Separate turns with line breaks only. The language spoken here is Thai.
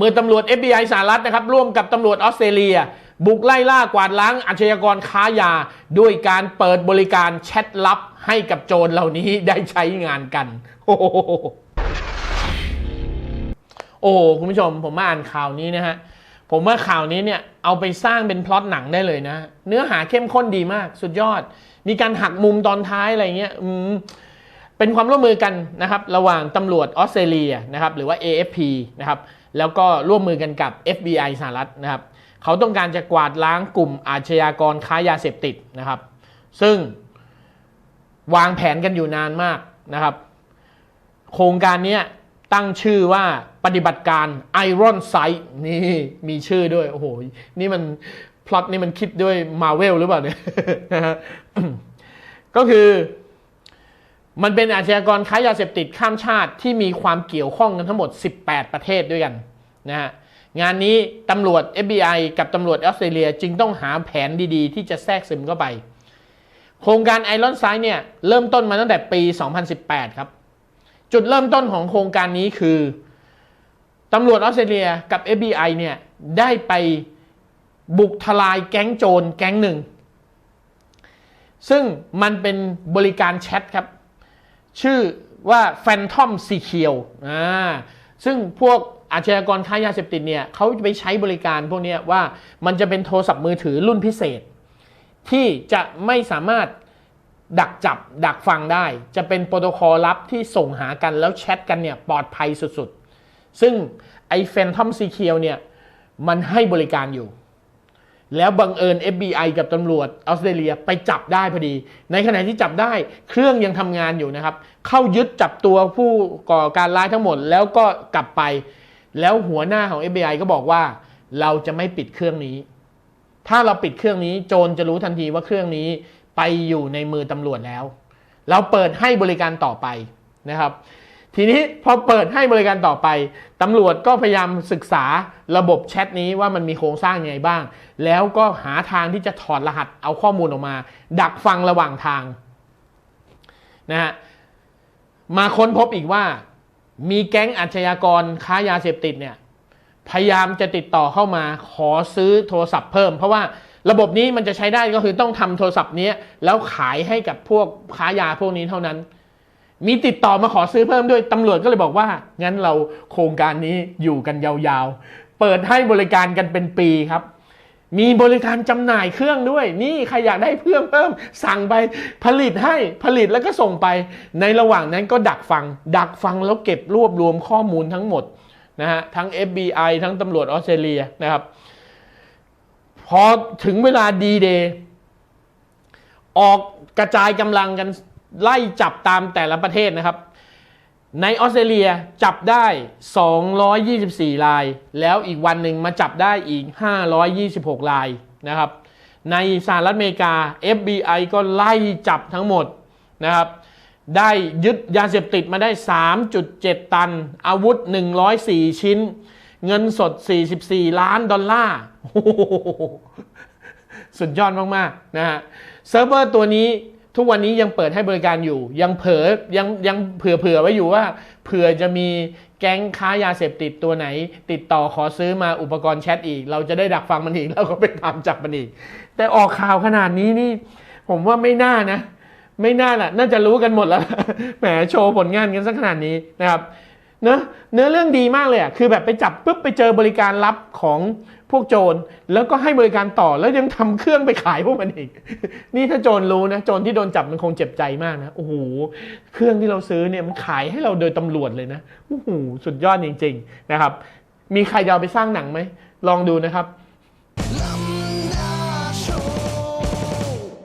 มือตำรวจ FBI สหรัฐนะครับร่วมกับตำรวจออสเตรเลีย บุกไล่ล่ากวาดล้างอาชญากรค้ายา ด้วยการเปิดบริการแชทลับให้กับโจรเหล่านี้ได้ใช้งานกัน โอ้โหโอ้คุณผู้ชมผมมาอ่านข่าวนี้นะฮะผมว่าข่าวนี้เนี่ยเอาไปสร้างเป็นพล็อตหนังได้เลยนะ เนื้อหาเข้มข้นดีมาก สุดยอด มีการหักมุมตอนท้ายอะไรเงี้ยอืมเป็นความร่วมมือกันนะครับ ระหว่างตำรวจออสเตรเลียนะครับ หรือว่า AFP นะครับ แล้วก็ร่วมมือกันกับ FBI สหรัฐนะครับเขาต้องการจะกวาดล้างกลุ่มอาชญากรค้ายาเสพติดนะครับ ซึ่งวางแผนกันอยู่นานมากนะครับ โครงการนี้ตั้งชื่อว่าปฏิบัติการ Iron Sight นี่มีชื่อด้วยโอ้โหนี่มันพล็อตนี่มันคิดด้วย Marvel หรือเปล่าเนี่ยนะฮะก็คือ มันเป็นอาชญากรค้ายาเสพติดข้ามชาติที่มีความเกี่ยวข้องกันทั้งหมด 18 ประเทศด้วยกันนะฮะงานนี้ตำรวจ FBI กับตำรวจออสเตรเลียจึงต้องหาแผนดีๆ ที่จะแทรกซึมเข้าไป โครงการไอรอนไซด์เนี่ยเริ่มต้นมาตั้งแต่ปี 2018 ครับ จุดเริ่มต้นของโครงการนี้คือตำรวจออสเตรเลียกับ FBI เนี่ยได้ไปบุกทลายแก๊งโจรแก๊งหนึ่ง ซึ่งมันเป็นบริการแชทครับ ชื่อว่า Phantom Secure อ่าซึ่งพวกอาชญากรค้ายาเสพติดเนี่ยเขาไปใช้บริการพวกนี้ว่ามันจะเป็นโทรศัพท์มือถือรุ่นพิเศษ ที่จะไม่สามารถดักจับดักฟังได้ จะเป็นโปรโตคอลลับที่ส่งหากันแล้วแชทกันเนี่ยปลอดภัยสุดๆ ซึ่งไอ้ Phantom Secure เนี่ยมันให้บริการอยู่ แล้วบังเอิญ FBI กับตำรวจออสเตรเลียไปจับได้พอดี ในขณะที่จับได้เครื่องยังทำงานอยู่นะครับ เข้ายึดจับตัวผู้ก่อการร้ายทั้งหมด แล้วก็กลับไป แล้วหัวหน้าของ FBI ก็บอกว่า เราจะไม่ปิดเครื่องนี้ ถ้าเราปิดเครื่องนี้โจรจะรู้ทันทีว่าเครื่องนี้ไปอยู่ในมือตำรวจแล้ว เราเปิดให้บริการต่อไปนะครับ ทีนี้พอเปิดให้บริการต่อไปตำรวจก็พยายามศึกษาระบบแชทนี้ว่ามันมีโครงสร้างยังไงบ้าง แล้วก็หาทางที่จะถอดรหัสเอาข้อมูลออกมา ดักฟังระหว่างทางนะฮะมาค้นพบอีกว่า มีแก๊งอาชญากรค้ายาเสพติดเนี่ยพยายามจะติดต่อเข้ามาขอซื้อโทรศัพท์เพิ่ม เพราะว่าระบบนี้มันจะใช้ได้ก็คือต้องทำโทรศัพท์นี้แล้วขายให้กับพวกค้ายาพวกนี้เท่านั้น มีติดต่อมาขอซื้อเพิ่มด้วยตำรวจก็เลยบอกว่า งั้นเราโครงการนี้อยู่กันยาวๆ เปิดให้บริการกันเป็นปีครับ มีบริการจำหน่ายเครื่องด้วย นี่ใครอยากได้เครื่อเพิ่ม สั่งไปผลิตให้ผลิตแล้วก็ส่งไป ในระหว่างนั้นก็ดักฟัง ดักฟังแล้วเก็บรวบรวมข้อมูลทั้งหมดนะฮะทั้ง FBI ทั้งตำรวจออสเตรเลียนะครับ พอถึงเวลาดีเดย์ออกกระจายกำลังกัน ไล่จับตามแต่ละประเทศนะครับ ในออสเตรเลียจับได้ 224 ราย แล้วอีกวันหนึ่งมาจับได้อีก 526 รายนะครับ ในสหรัฐอเมริกา FBI ก็ไล่จับทั้งหมดนะครับ ได้ยึดยาเสพติดมาได้ 3.7 ตัน อาวุธ 104 ชิ้น เงินสด 44 ล้านดอลลาร์สุดยอดมาก ๆ นะฮะเซิร์ฟเวอร์ตัวนี้ ทุกวันนี้ยังเปิดให้บริการอยู่ ยังเผลอยังยังเผื่อเผื่อไว้อยู่ว่า เผื่อจะมีแก๊งค้ายาเสพติดตัวไหน ติดต่อขอซื้อมาอุปกรณ์แชทอีก เราจะได้ดักฟังมันอีกแล้วก็ไปตามจับมันอีก แต่ออกข่าวขนาดนี้นี่ ผมว่าไม่น่านะ ไม่น่าน่ะ น่าจะรู้กันหมดแล้วแหมโชว์ผลงานกันสักขนาดนี้นะครับ เนะเนื้อเรื่องดีมากเลยอะคือแบบไปจับปุ๊บไปเจอบริการลับของพวกโจร แล้วก็ให้บริการต่อแล้วยังทำเครื่องไปขายพวกมันอีก นี่ถ้าโจรรู้นะโจรที่โดนจับมันคงเจ็บใจมากนะโอ้โหเครื่องที่เราซื้อเนี่ยมันขายให้เราโดยตำรวจเลยนะโอ้โหสุดยอดจริง ๆ นะครับ มีใครจะเอาไปสร้างหนังไหมลองดูนะครับ